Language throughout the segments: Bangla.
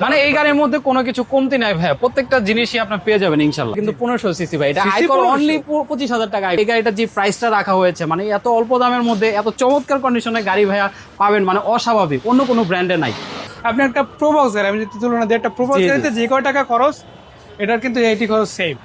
মানে এই গাড়ির মধ্যে কোনো কিছু কমতি নাই ভাই প্রত্যেকটা জিনিসই আপনার পেয়ে যাবেন ইনশাল্লাহ কিন্তু পনেরোশো সিসি ভাই এটা আইকর অনলি পঁচিশ হাজার টাকা। এই গাড়িটা যে প্রাইসটা রাখা হয়েছে মানে এত অল্প দামের মধ্যে এত চমৎকার কন্ডিশনে গাড়ি ভাইয়া পাবেন মানে অস্বাভাবিক অন্য কোনো ব্র্যান্ডে নাই। আপনি একটা প্রোবক্স গাড়ি আমি যদি তুলনা দিই একটা প্রোবক্স। গাড়িতে যে কয় টাকা খরচ? এটার কিন্তু এইটি খরচ সেম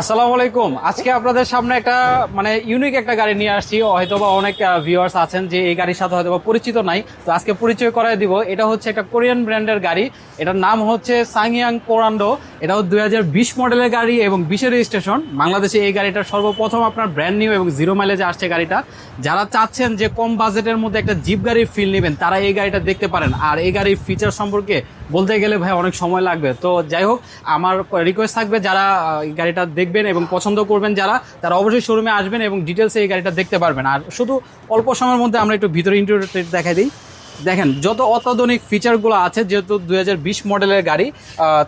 আসসালামু আলাইকুম। আজকে আপনাদের সামনে একটা মানে ইউনিক একটা গাড়ি নিয়ে আসছি। হয়তোবা অনেক ভিউয়ার্স আছেন যে এই গাড়ির সাথে হয়তোবা পরিচিত নাই। তো আজকে পরিচয় করায় দিব। এটা হচ্ছে একটা কোরিয়ান ব্র্যান্ডের গাড়ি। এটার নাম হচ্ছে সাংয়াং কোরান্ডো। এটা হচ্ছে দুই হাজার বিশ মডেলের গাড়ি এবং বিশের রেজিস্ট্রেশন বাংলাদেশে এই গাড়িটা সর্বপ্রথম আপনার ব্র্যান্ড নিউ এবং জিরো মাইলেজে আসছে গাড়িটা। যারা চাচ্ছেন যে কম বাজেটের মধ্যে একটা জিপ গাড়ির ফিল নেবেন, তারা এই গাড়িটা দেখতে পারেন। আর এই গাড়ির ফিচার সম্পর্কে বলতে গেলে ভাই অনেক সময় লাগবে। তো যাই হোক, আমার রিকোয়েস্ট থাকবে যারা এই গাড়িটা দেখবেন এবং পছন্দ করবেন যারা, তারা অবশ্যই শোরুমে আসবেন এবং ডিটেলসে এই গাড়িটা দেখতে পারবেন। আর শুধু অল্প সময়ের মধ্যে আমরা একটু ভিতরে ইন্টারভিউ দেখাই দিই। দেখেন, যত অত্যাধুনিক ফিচারগুলো আছে, যেহেতু দু হাজার বিশ মডেলের গাড়ি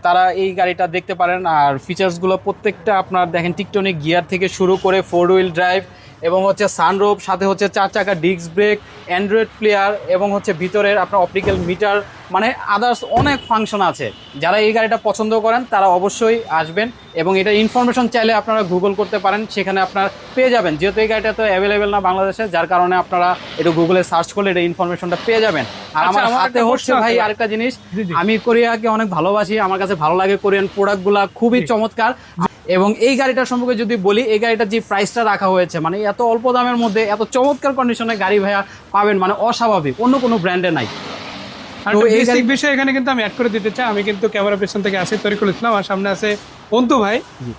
তারা এই গাড়িটা দেখতে পারেন। আর ফিচার্সগুলো প্রত্যেকটা আপনার দেখেন টিকটনিক গিয়ার থেকে শুরু করে ফোর হুইল ড্রাইভ এবং হচ্ছে সানরোপ সাথে হচ্ছে চার চাকা ডিস্ক ব্রেক অ্যান্ড্রয়েড প্লেয়ার এবং হচ্ছে ভিতরের আপনার অপটিক্যাল মিটার মানে আদার্স অনেক ফাংশন আছে। যারা এই গাড়িটা পছন্দ করেন তারা অবশ্যই আসবেন এবং এটা ইনফরমেশন চাইলে আপনারা গুগল করতে পারেন সেখানে আপনার পেয়ে যাবেন। যেহেতু এই গাড়িটা তো অ্যাভেলেবেল না বাংলাদেশে যার কারণে আপনারা একটু গুগলে সার্চ করলে এটা ইনফরমেশনটা পেয়ে যাবেন। আর আচ্ছা, আমার হাতে একটা হচ্ছে ভাই। আরেকটা জিনিস। আমি কোরিয়াকে অনেক ভালোবাসি আমার কাছে ভালো লাগে কোরিয়ান প্রোডাক্টগুলো খুবই চমৎকার। এবং এই গাড়িটার সম্পর্কে যদি বলি এই গাড়িটার যে প্রাইসটা রাখা হয়েছে মানে এত অল্প দামের মধ্যে এত চমৎকার কন্ডিশনে গাড়ি ভাইয়া পাবেন মানে অস্বাভাবিক অন্য কোনো ব্র্যান্ডে নাই। তো এই বিষয় এখানে কিন্তু আমি অ্যাড করে দিতে চাই। আমি কিন্তু ক্যামেরা পেছন থেকে আসি তরিকুল ইসলাম আর সামনে আছে অন্তু ভাই।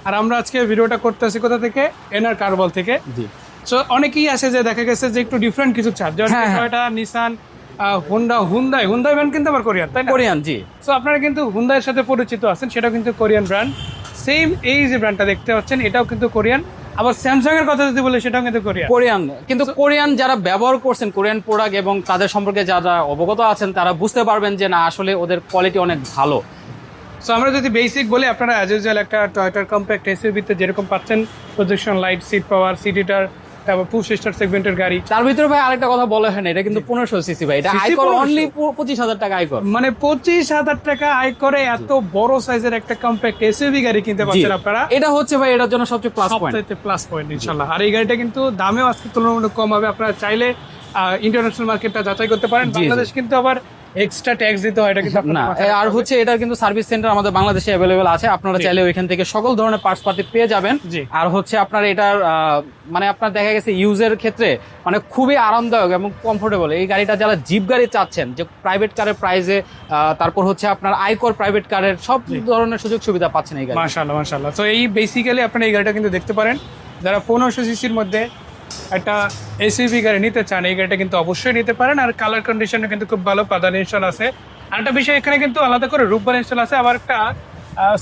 আর আমরা আজকে ভিডিওটা করতেছি কোথা থেকে? এনআর কারবল থেকে। জি। সো অনেকেই আছে যে দেখা গেছে যে একটু ডিফারেন্ট কিছু চার্জ যেমন। Toyota Nissan Honda Hyundai Hyundai brand কিন্তু আবার কোরিয়ান তাই কোরিয়ান জি। সো আপনারা কিন্তু হুন্দাইয়ের সাথে পরিচিত আছেন সেটাও কিন্তু কোরিয়ান ব্র্যান্ড সেম এই যে ব্র্যান্ডটা দেখতে পাচ্ছেন এটাও কিন্তু কোরিয়ান আবার স্যামসাং এর কথা যদি বলি সেটাও কিন্তু কোরিয়ান কোরিয়ান কিন্তু কোরিয়ান যারা ব্যবহার করছেন কোরিয়ান প্রোডাক্ট এবং তাদের সম্পর্কে যারা অবগত আছেন তারা বুঝতে পারবেন যে না আসলে ওদের কোয়ালিটি অনেক ভালো। সো আমরা যদি বেসিক বলি আপনারা অ্যাজ ইউজুয়াল একটা টয়টার কম্প্যাক্ট এসইউভিতে যেরকম পাচ্ছেন projection light seat power seat heater তারপর সেগমেন্টের গাড়ি। তার ভিতরে ভাই আরেকটা কথা বলা হয় না এটা কিন্তু পনেরোশো সিসি ভাই। এটা CC আইকর 1500 অনলি পঁচিশ হাজার টাকা মানে পঁচিশ হাজার টাকা আয় করে এত বড় সাইজের একটা কম্প্যাক্ট এসইউভি গাড়ি কিনতে পারছেন আপনারা? এটা হচ্ছে ভাই এটার জন্য সবচেয়ে প্লাস পয়েন্ট প্লাস পয়েন্ট ইনশাল্লাহ আর এই গাড়িটা কিন্তু দামেও আজকে তুলনামূলক কম হবে। আপনারা চাইলে ইন্টারন্যাশনাল মার্কেটটা যাচাই করতে পারেন। বাংলাদেশ কিন্তু আবার এক্সট্রা ট্যাক্স দিতে হয় এটা কিন্তু না আর হচ্ছে এটার কিন্তু সার্ভিস সেন্টার আমাদের বাংলাদেশে অ্যাভেলেবেল আছে। আপনারা। চাইলে ওইখান থেকে সকল ধরনের পার্টস পাতি পেয়ে যাবেন। আর হচ্ছে আপনার এটার মানে আপনার দেখা গেছে ইউজের ক্ষেত্রে মানে খুবই আরামদায়ক এবং কমফোর্টেবল এই গাড়িটা যারা জিপ গাড়ি চাচ্ছেন যে প্রাইভেট কারের প্রাইসে তারপর হচ্ছে আপনার আইকর প্রাইভেট কারের সব ধরনের সুযোগ সুবিধা পাচ্ছেন এই গাড়ি। মাশাআল্লাহ মাশাআল্লাহ। তো এই বেসিক্যালি আপনারা এই গাড়িটা কিন্তু দেখতে পারেন। যারা পনেরোশো সিসির মধ্যে একটা এসইভি গাড়ি নিতে চান এই গাড়িটা কিন্তু অবশ্যই নিতে পারেন। আর কালার কন্ডিশনে কিন্তু খুব ভালো পাদার ইনস্টল আছে। আর একটা বিষয় এখানে কিন্তু আলাদা করে রূপবার ইনস্টল আছে। আবার একটা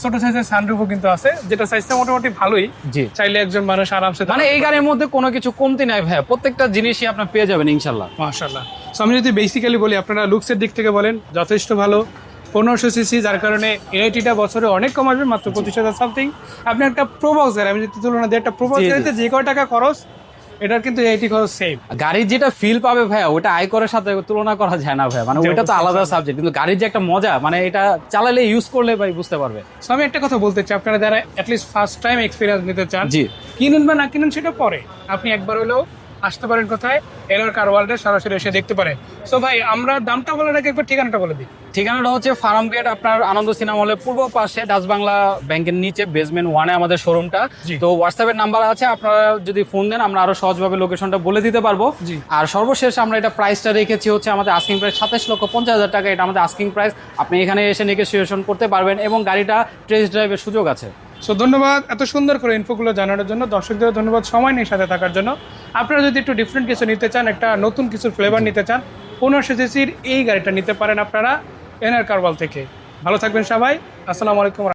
ছোট সাইজের সানরুফও কিন্তু আছে যেটা সাইজটা মোটামুটি ভালোই। জি। চাইলে একজন মানুষ আরামসে মানে এই গাড়ির মধ্যে কোনো কিছু কমতি নাই ভাই প্রত্যেকটা জিনিসই আপনার পেয়ে যাবেন ইনশাল্লাহ। মাশাল্লাহ সো আমি যদি বেসিক্যালি বলি আপনারা লুকসের দিক থেকে বলেন যথেষ্ট ভালো। পনেরোশো সিসি যার কারণে এআইটিটা বছরে অনেক কম আসবে মাত্র পঁচিশ হাজার সামথিং আপনি একটা প্রোবক্স গাড়ি আমি যদি তুলনা দিই একটা প্রোবক্স। গাড়িতে যে কয় টাকা খরচ এটার কিন্তু এইটি খরচ সেম গাড়ির যেটা ফিল পাবে ভাইয়া ওটা আয় করার সাথে তুলনা করা যায় না ভাইয়া। মানে ওটা তো আলাদা সাবজেক্ট কিন্তু গাড়ির যে একটা মজা মানে এটা চালালে ইউজ করলে ভাই বুঝতে পারবে। সো আমি একটা কথা বলতে চাই আপনারা যারা অ্যাটলিস্ট ফার্স্ট টাইম এক্সপিরিয়েন্স নিতে চান জি। কিনুন বা না কিনুন সেটা পরে। আপনি একবার হলেও আসতে পারেন কোথায়? এলার কার ওয়ার্ল্ডে সরাসরি এসে দেখতে পারেন সো ভাই আমরা দামটা বলার আগে একবার ঠিকানাটা বলে দিই। ঠিকানাটা হচ্ছে ফার্ম গেট আপনার আনন্দ সিনেমা হলের পূর্ব পাশে ডাচ বাংলা ব্যাংকের নিচে বেসমেন্ট ওয়ানে আমাদের শোরুমটা। তো হোয়াটসঅ্যাপের নাম্বার আছে আপনারা যদি ফোন দেন আমরা আরও সহজভাবে লোকেশনটা বলে দিতে পারব। আর সর্বশেষ আমরা এটা প্রাইসটা রেখেছি হচ্ছে আমাদের আস্কিং প্রাইস সাতাশ লক্ষ পঞ্চাশ হাজার টাকা। এটা আমাদের আস্কিং প্রাইস আপনি এখানে এসে নেগোসিয়েশন করতে পারবেন এবং গাড়িটা টেস্ট ড্রাইভের সুযোগ আছে। সো ধন্যবাদ এত সুন্দর করে ইনফোগুলো জানানোর জন্য। দর্শকদের ধন্যবাদ সময় নিয়ে সাথে থাকার জন্য। আপনারা যদি একটু ডিফারেন্ট কিছু নিতে চান একটা নতুন কিছু ফ্লেভার নিতে চান পনেরোশো সিসির এই গাড়িটা নিতে পারেন আপনারা এনআর কারওয়াল থেকে। ভালো থাকবেন সবাই। আসসালামু আলাইকুম।